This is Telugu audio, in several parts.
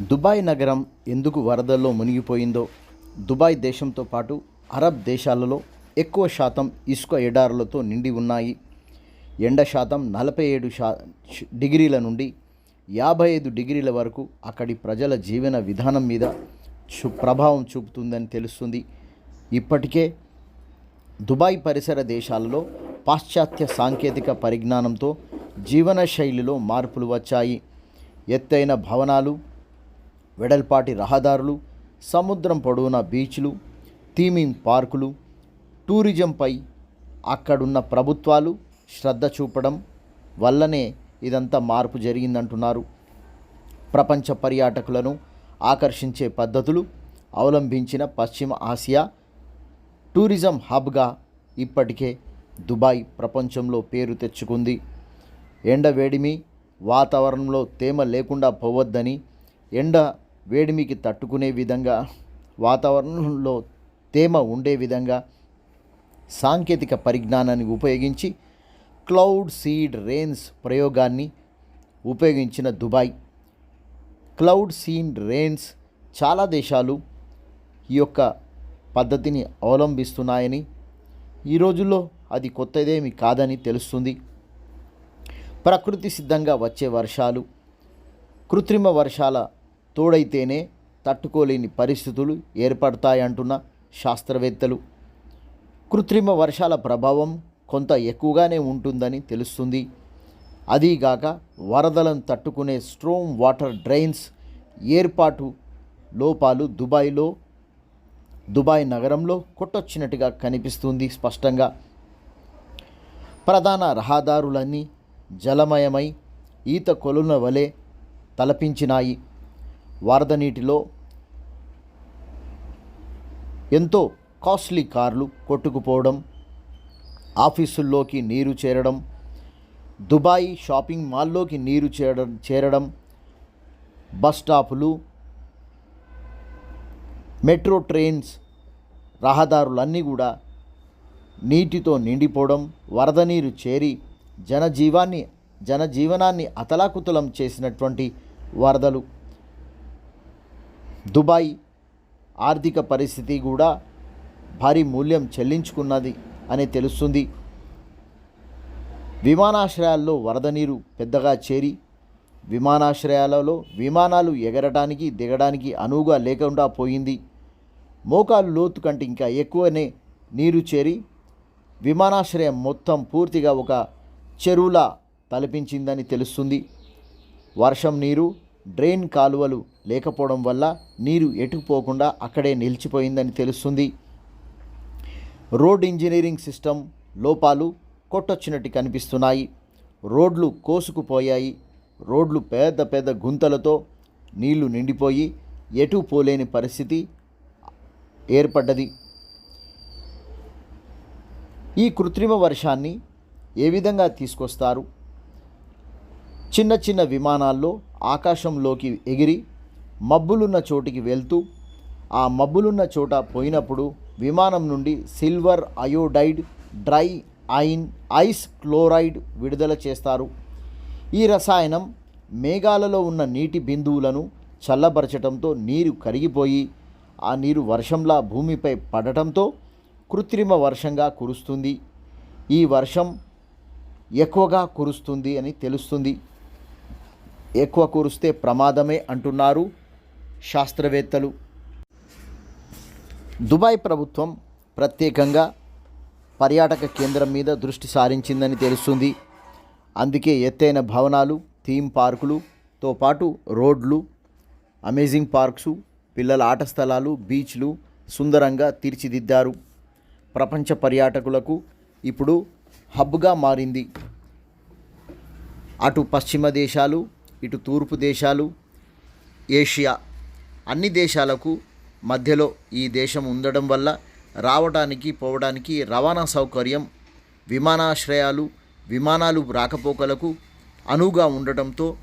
దుబాయ్ నగరం ఎందుకు వరదల్లో మునిగిపోయిందో దుబాయ్ దేశంతో పాటు అరబ్ దేశాలలో ఎక్కువ శాతం ఇసుక ఎడారులతో నిండి ఉన్నాయి. ఎండ శాతం నలభై ఏడు శా డిగ్రీల నుండి యాభై ఐదు డిగ్రీల వరకు అక్కడి ప్రజల జీవన విధానం మీద చు ప్రభావం చూపుతుందని తెలుస్తుంది. ఇప్పటికే దుబాయ్ పరిసర దేశాలలో పాశ్చాత్య సాంకేతిక పరిజ్ఞానంతో జీవన శైలిలో మార్పులు వచ్చాయి. ఎత్తైన భవనాలు వెడల్పాటి రహదారులు సముద్రం పొడవున బీచ్లు థీమింగ్ పార్కులు టూరిజంపై అక్కడున్న ప్రభుత్వాలు శ్రద్ధ చూపడం వల్లనే ఇదంతా మార్పు జరిగిందంటున్నారు. ప్రపంచ పర్యాటకులను ఆకర్షించే పద్ధతులు అవలంబించిన పశ్చిమ ఆసియా టూరిజం హబ్గా ఇప్పటికే దుబాయ్ ప్రపంచంలో పేరు తెచ్చుకుంది. ఎండ వేడిమి వాతావరణంలో తేమ లేకుండా పోవద్దని ఎండ వేడిమికి తట్టుకునే విధంగా వాతావరణంలో తేమ ఉండే విధంగా సాంకేతిక పరిజ్ఞానాన్ని ఉపయోగించి క్లౌడ్ సీడ్ రెయిన్స్ ప్రయోగాన్ని ఉపయోగించిన దుబాయ్. క్లౌడ్ సీడ్ రెయిన్స్ చాలా దేశాలు ఈ యొక్క పద్ధతిని అవలంబిస్తున్నాయని ఈ రోజుల్లో అది కొత్తదేమి కాదని తెలుస్తుంది. ప్రకృతి సిద్ధంగా వచ్చే వర్షాలు కృత్రిమ వర్షాల తోడైతేనే తట్టుకోలేని పరిస్థితులు ఏర్పడతాయంటున్న శాస్త్రవేత్తలు. కృత్రిమ వర్షాల ప్రభావం కొంత ఎక్కువగానే ఉంటుందని తెలుస్తుంది. అదీగాక వరదలను తట్టుకునే స్ట్రోమ్ వాటర్ డ్రైన్స్ ఏర్పాటు లోపాలు దుబాయ్లో దుబాయ్ నగరంలో కొట్టొచ్చినట్టుగా కనిపిస్తుంది స్పష్టంగా. ప్రధాన రహదారులన్నీ జలమయమై ఈత కొలున వలె తలపించినాయి. వరద నీటిలో ఎంతో కాస్ట్లీ కార్లు కొట్టుకుపోవడం ఆఫీసుల్లోకి నీరు చేరడం దుబాయ్ షాపింగ్ మాల్లోకి నీరు చేరడం చేరడం బస్ స్టాపులు మెట్రో ట్రైన్స్ రహదారులన్నీ కూడా నీటితో నిండిపోవడం వరద నీరు చేరి జనజీవాన్ని జనజీవనాన్ని అతలాకుతలం చేసినటువంటి వరదలు. దుబాయ్ ఆర్థిక పరిస్థితి కూడా భారీ మూల్యం చెల్లించుకున్నది అని తెలుస్తుంది. విమానాశ్రయాల్లో వరద నీరు పెద్దగా చేరి విమానాశ్రయాలలో విమానాలు ఎగరడానికి దిగడానికి అనువుగా లేకుండా పోయింది. మోకాలు లోతు కంటే ఇంకా ఎక్కువనే నీరు చేరి విమానాశ్రయం మొత్తం పూర్తిగా ఒక చెరువులా తలపించిందని తెలుస్తుంది. వర్షం నీరు డ్రైన్ కాలువలు లేకపోవడం వల్ల నీరు ఎటుపోకుండా అక్కడే నిలిచిపోయిందని తెలుస్తుంది. రోడ్ ఇంజనీరింగ్ సిస్టమ్ లోపాలు కొట్టొచ్చినట్టు కనిపిస్తున్నాయి. రోడ్లు కోసుకుపోయాయి. రోడ్లు పెద్ద పెద్ద గుంతలతో నీళ్ళు నిండిపోయి ఎటు పోలేని పరిస్థితి ఏర్పడ్డది. ఈ కృత్రిమ వర్షాన్ని ఏ విధంగా తీసుకొస్తారు? చిన్న చిన్న విమానాల్లో ఆకాశంలోకి ఎగిరి మబ్బులున్న చోటికి వెళ్తూ ఆ మబ్బులున్న చోట పోయినప్పుడు విమానం నుండి సిల్వర్ అయోడైడ్ డ్రై ఐన్ ఐస్ క్లోరైడ్ విడుదల చేస్తారు. ఈ రసాయనం మేఘాలలో ఉన్న నీటి బిందువులను చల్లబరచడంతో నీరు కరిగిపోయి ఆ నీరు వర్షంలా భూమిపై పడటంతో కృత్రిమ వర్షంగా కురుస్తుంది. ఈ వర్షం ఎక్కువగా కురుస్తుంది అని తెలుస్తుంది. ఎక్కువ కురిస్తే ప్రమాదమే అంటున్నారు శాస్త్రవేత్తలు. దుబాయ్ ప్రభుత్వం ప్రత్యేకంగా పర్యాటక కేంద్రం మీద దృష్టి సారించిందని తెలుస్తుంది. అందుకే ఎత్తైన భవనాలు థీమ్ పార్కులుతో పాటు రోడ్లు అమేజింగ్ పార్క్స్ పిల్లల ఆట స్థలాలు బీచ్లు సుందరంగా తీర్చిదిద్దారు. ప్రపంచ పర్యాటకులకు ఇప్పుడు హబ్గా మారింది. అటు పశ్చిమ దేశాలు ఇటు తూర్పు దేశాలు ఏషియా అన్ని దేశాలకు మధ్యలో ఈ దేశం ఉండడం వల్ల రావడానికి పోవడానికి రవాణా సౌకర్యం విమానాశ్రయాలు విమానాలు రాకపోకలకు అనువుగా ఉండటంతో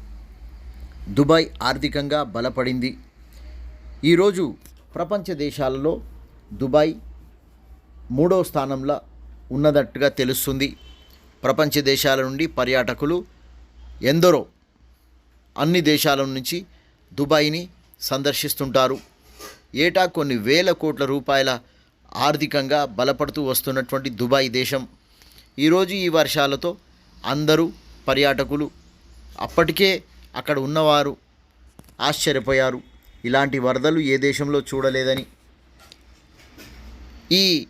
దుబాయ్ ఆర్థికంగా బలపడింది. ఈరోజు ప్రపంచ దేశాలలో దుబాయ్ మూడో స్థానంలో ఉన్నదట్టుగా తెలుస్తుంది. ప్రపంచ దేశాల నుండి పర్యాటకులు ఎందరో అన్ని దేశాల నుంచి దుబాయ్ని సందర్శిస్తుంటారు. ఏటా కొన్ని వేల కోట్ల రూపాయల ఆర్థికంగా బలపడుతూ వస్తున్నటువంటి దుబాయ్ దేశం. ఈరోజు ఈ వర్షాలతో అందరూ పర్యాటకులు అప్పటికే అక్కడ ఉన్నవారు ఆశ్చర్యపోయారు. ఇలాంటి వరదలు ఏ దేశంలో చూడలేదని. ఈ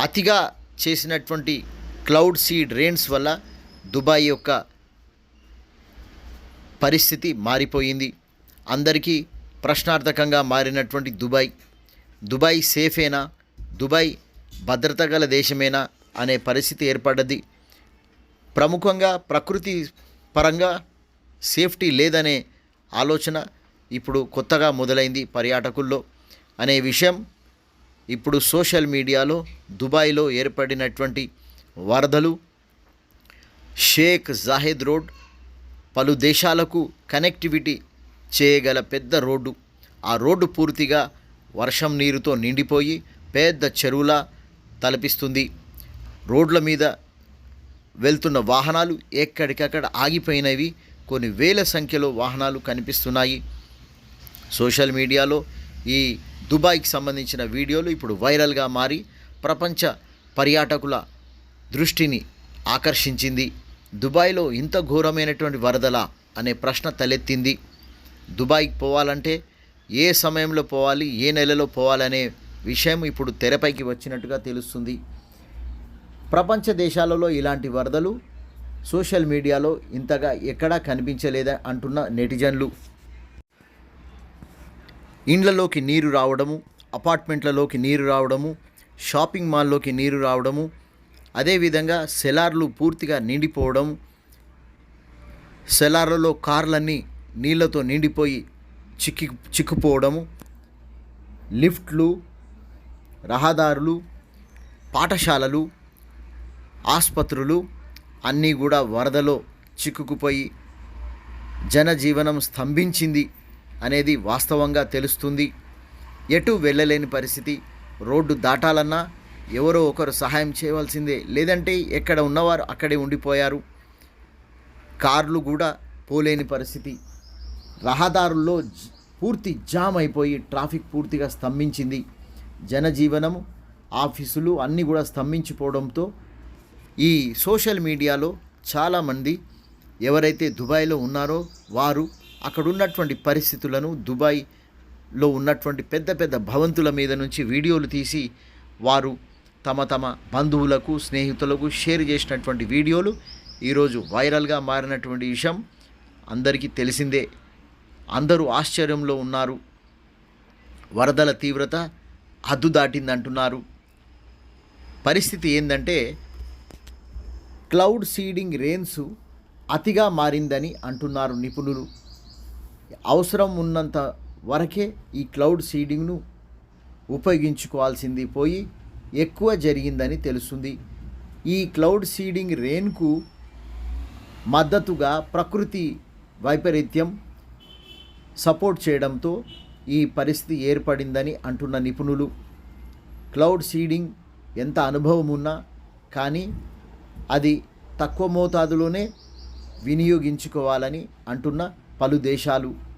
అతిగా చేసినటువంటి క్లౌడ్ సీడ్ రెయిన్స్ వల్ల దుబాయ్ యొక్క పరిస్థితి మారిపోయింది. అందరికీ ప్రశ్నార్థకంగా మారినటువంటి దుబాయ్. దుబాయ్ సేఫేనా? దుబాయ్ భద్రత గల దేశమేనా అనే పరిస్థితి ఏర్పడ్డది. ప్రముఖంగా ప్రకృతి పరంగా సేఫ్టీ లేదనే ఆలోచన ఇప్పుడు కొత్తగా మొదలైంది పర్యాటకుల్లో. అనే విషయం ఇప్పుడు సోషల్ మీడియాలో దుబాయ్లో ఏర్పడినటువంటి వరదలు. షేక్ జాహెద్ రోడ్ పలు దేశాలకు కనెక్టివిటీ చేయగల పెద్ద రోడ్డు. ఆ రోడ్డు పూర్తిగా వర్షం నీరుతో నిండిపోయి పెద్ద చెరువులా తలపిస్తుంది. రోడ్ల మీద వెళ్తున్న వాహనాలు ఎక్కడికక్కడ ఆగిపోయినవి. కొన్ని వేల సంఖ్యలో వాహనాలు కనిపిస్తున్నాయి. సోషల్ మీడియాలో ఈ దుబాయ్కి సంబంధించిన వీడియోలు ఇప్పుడు వైరల్గా మారి ప్రపంచ పర్యాటకుల దృష్టిని ఆకర్షించింది. దుబాయ్లో ఇంత ఘోరమైనటువంటి వరదల అనే ప్రశ్న తలెత్తింది. దుబాయ్కి పోవాలంటే ఏ సమయంలో పోవాలి ఏ నెలలో పోవాలనే విషయం ఇప్పుడు తెరపైకి వచ్చినట్టుగా తెలుస్తుంది. ప్రపంచ దేశాలలో ఇలాంటి వరదలు సోషల్ మీడియాలో ఇంతగా ఎక్కడా కనిపించలేదా అంటున్న నెటిజన్లు. ఇండ్లలోకి నీరు రావడము అపార్ట్మెంట్లలోకి నీరు రావడము షాపింగ్ మాల్లోకి నీరు రావడము అదేవిధంగా సెలార్లు పూర్తిగా నిండిపోవడం సెలార్లలో కార్లన్నీ నీళ్ళతో నిండిపోయి చిక్కి చిక్కుపోవడము లిఫ్ట్లు రహదారులు పాఠశాలలు ఆసుపత్రులు అన్నీ కూడా వరదలో చిక్కుకుపోయి జనజీవనం స్తంభించింది అనేది వాస్తవంగా తెలుస్తుంది. ఎటు వెళ్ళలేని పరిస్థితి. రోడ్డు దాటాలన్నా ఎవరో ఒకరు సహాయం చేయవలసిందే. లేదంటే ఎక్కడ ఉన్నవారు అక్కడే ఉండిపోయారు. కార్లు కూడా పోలేని పరిస్థితి. రహదారుల్లో పూర్తి జామ్ అయిపోయి ట్రాఫిక్ పూర్తిగా స్తంభించింది. జనజీవనము ఆఫీసులు అన్నీ కూడా స్తంభించిపోవడంతో ఈ సోషల్ మీడియాలో చాలామంది ఎవరైతే దుబాయ్లో ఉన్నారో వారు అక్కడ ఉన్నటువంటి పరిస్థితులను దుబాయ్లో ఉన్నటువంటి పెద్ద పెద్ద భవంతుల మీద నుంచి వీడియోలు తీసి వారు తమ తమ బంధువులకు స్నేహితులకు షేర్ చేసినటువంటి వీడియోలు ఈరోజు వైరల్గా మారినటువంటి విషయం అందరికీ తెలిసిందే. అందరూ ఆశ్చర్యంలో ఉన్నారు. వరదల తీవ్రత హద్దు దాటిందంటున్నారు. పరిస్థితి ఏంటంటే క్లౌడ్ సీడింగ్ రెయిన్స్ అతిగా మారిందని అంటున్నారు నిపుణులు. అవసరం ఉన్నంత వరకే ఈ క్లౌడ్ సీడింగ్ను ఉపయోగించుకోవాల్సింది పోయి ఎక్కువ జరిగిందని తెలుస్తుంది. ఈ క్లౌడ్ సీడింగ్ రెయిన్కు మద్దతుగా ప్రకృతి వైపరీత్యం సపోర్ట్ చేయడంతో ఈ పరిస్థితి ఏర్పడిందని అంటున్న నిపుణులు. క్లౌడ్ సీడింగ్ ఎంత అనుభవం ఉన్నా కానీ అది తక్కువ మోతాదులోనే వినియోగించుకోవాలని అంటున్న పలు దేశాలు.